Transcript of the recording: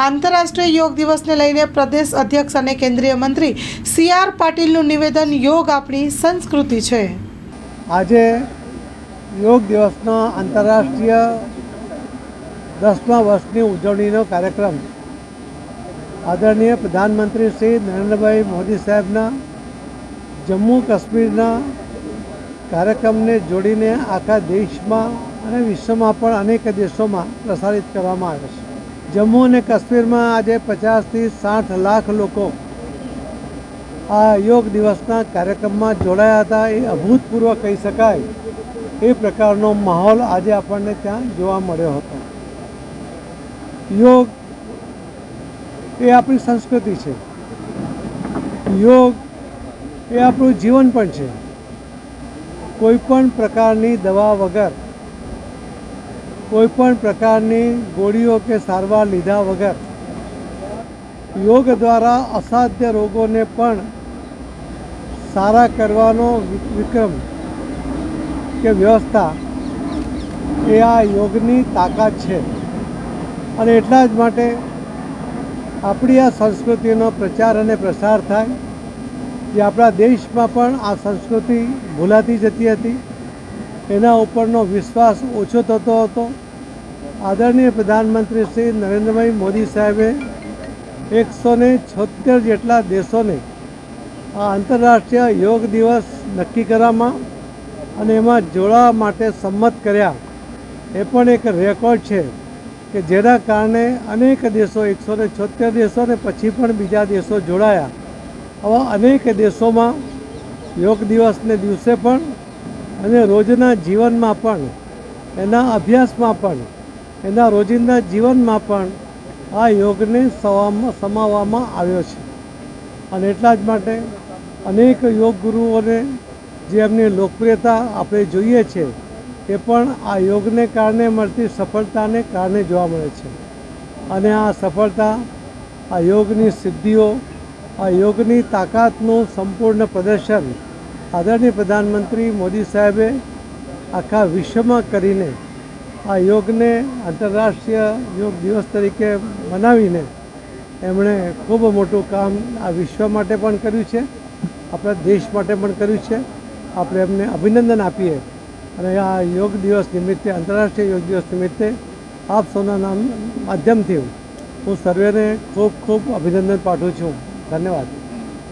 આંતરરાષ્ટ્રીય યોગ દિવસને લઈને પ્રદેશ અધ્યક્ષ અને કેન્દ્રીય મંત્રી સી આર પાટીલનું નિવેદન યોગ આપણી સંસ્કૃતિ છે. આજે યોગ દિવસનો આંતરરાષ્ટ્રીય દસમા વર્ષની ઉજવણીનો કાર્યક્રમ આદરણીય પ્રધાનમંત્રી શ્રી નરેન્દ્રભાઈ મોદી સાહેબના જમ્મુ કાશ્મીરના કાર્યક્રમને જોડીને આખા દેશમાં અને વિશ્વમાં પણ અનેક દેશોમાં પ્રસારિત કરવામાં આવે છે. જમ્મુ અને કાશ્મીરમાં આજે પચાસથી સાઠ લાખ લોકો આ યોગ દિવસના કાર્યક્રમમાં જોડાયા હતા. એ અભૂતપૂર્વ કહી શકાય. એ પ્રકારનો માહોલ આજે આપણને ત્યાં જોવા મળ્યો હતો. યોગ એ આપણી સંસ્કૃતિ છે. યોગ એ આપણું જીવન પણ છે. કોઈ પણ પ્રકારની દવા વગર કોઈ પણ પ્રકારની ગોળીઓ કે સારવાર લીધા વગર યોગ દ્વારા અસાધ્ય રોગોને પણ સારા કરવાનો વિક્રમ કે વ્યવસ્થા એ આ યોગની તાકાત છે. અને એટલા જ માટે આપણી આ સંસ્કૃતિનો પ્રચાર અને પ્રસાર થાય જે આપણા દેશમાં પણ આ સંસ્કૃતિ ભૂલાતી જતી હતી. એના ઉપરનો વિશ્વાસ ઓછો થતો હતો. આદરણીય પ્રધાનમંત્રી શ્રી નરેન્દ્રભાઈ મોદી સાહેબે એકસો ને છોતેર જેટલા દેશોને આ આંતરરાષ્ટ્રીય યોગ દિવસ નક્કી કરવામાં અને એમાં જોડાવા માટે સંમત કર્યા. એ પણ એક રેકોર્ડ છે કે જેના કારણે અનેક દેશો એકસો ને છોતેર દેશો ને પછી પણ બીજા દેશો જોડાયા. આવા અનેક દેશોમાં યોગ દિવસને દિવસે પણ અને રોજના જીવનમાં પણ, એના અભ્યાસમાં પણ એના રોજિંદા જીવનમાં પણ આ યોગને સમાવવામાં આવ્યો છે. અને એટલા જ માટે અનેક યોગ ગુરુઓને જે એમની લોકપ્રિયતા આપણે જોઈએ છે, એ પણ આ યોગને કારણે મળતી સફળતાને કારણે જોવા મળે છે. અને આ સફળતા, આ યોગની સિદ્ધિઓ, આ યોગની તાકાતનું સંપૂર્ણ પ્રદર્શન આદરણીય પ્રધાનમંત્રી મોદી સાહેબે આખા વિશ્વમાં કરીને આ યોગને આંતરરાષ્ટ્રીય યોગ દિવસ તરીકે મનાવીને એમણે ખૂબ મોટું કામ આ વિશ્વ માટે પણ કર્યું છે, આપણા દેશ માટે પણ કર્યું છે. આપણે એમને અભિનંદન આપીએ. અને આ યોગ દિવસ નિમિત્તે, આંતરરાષ્ટ્રીય યોગ દિવસ નિમિત્તે આપ સૌના નામ માધ્યમથી હું સર્વેને ખૂબ ખૂબ અભિનંદન પાઠવું છું. ધન્યવાદ.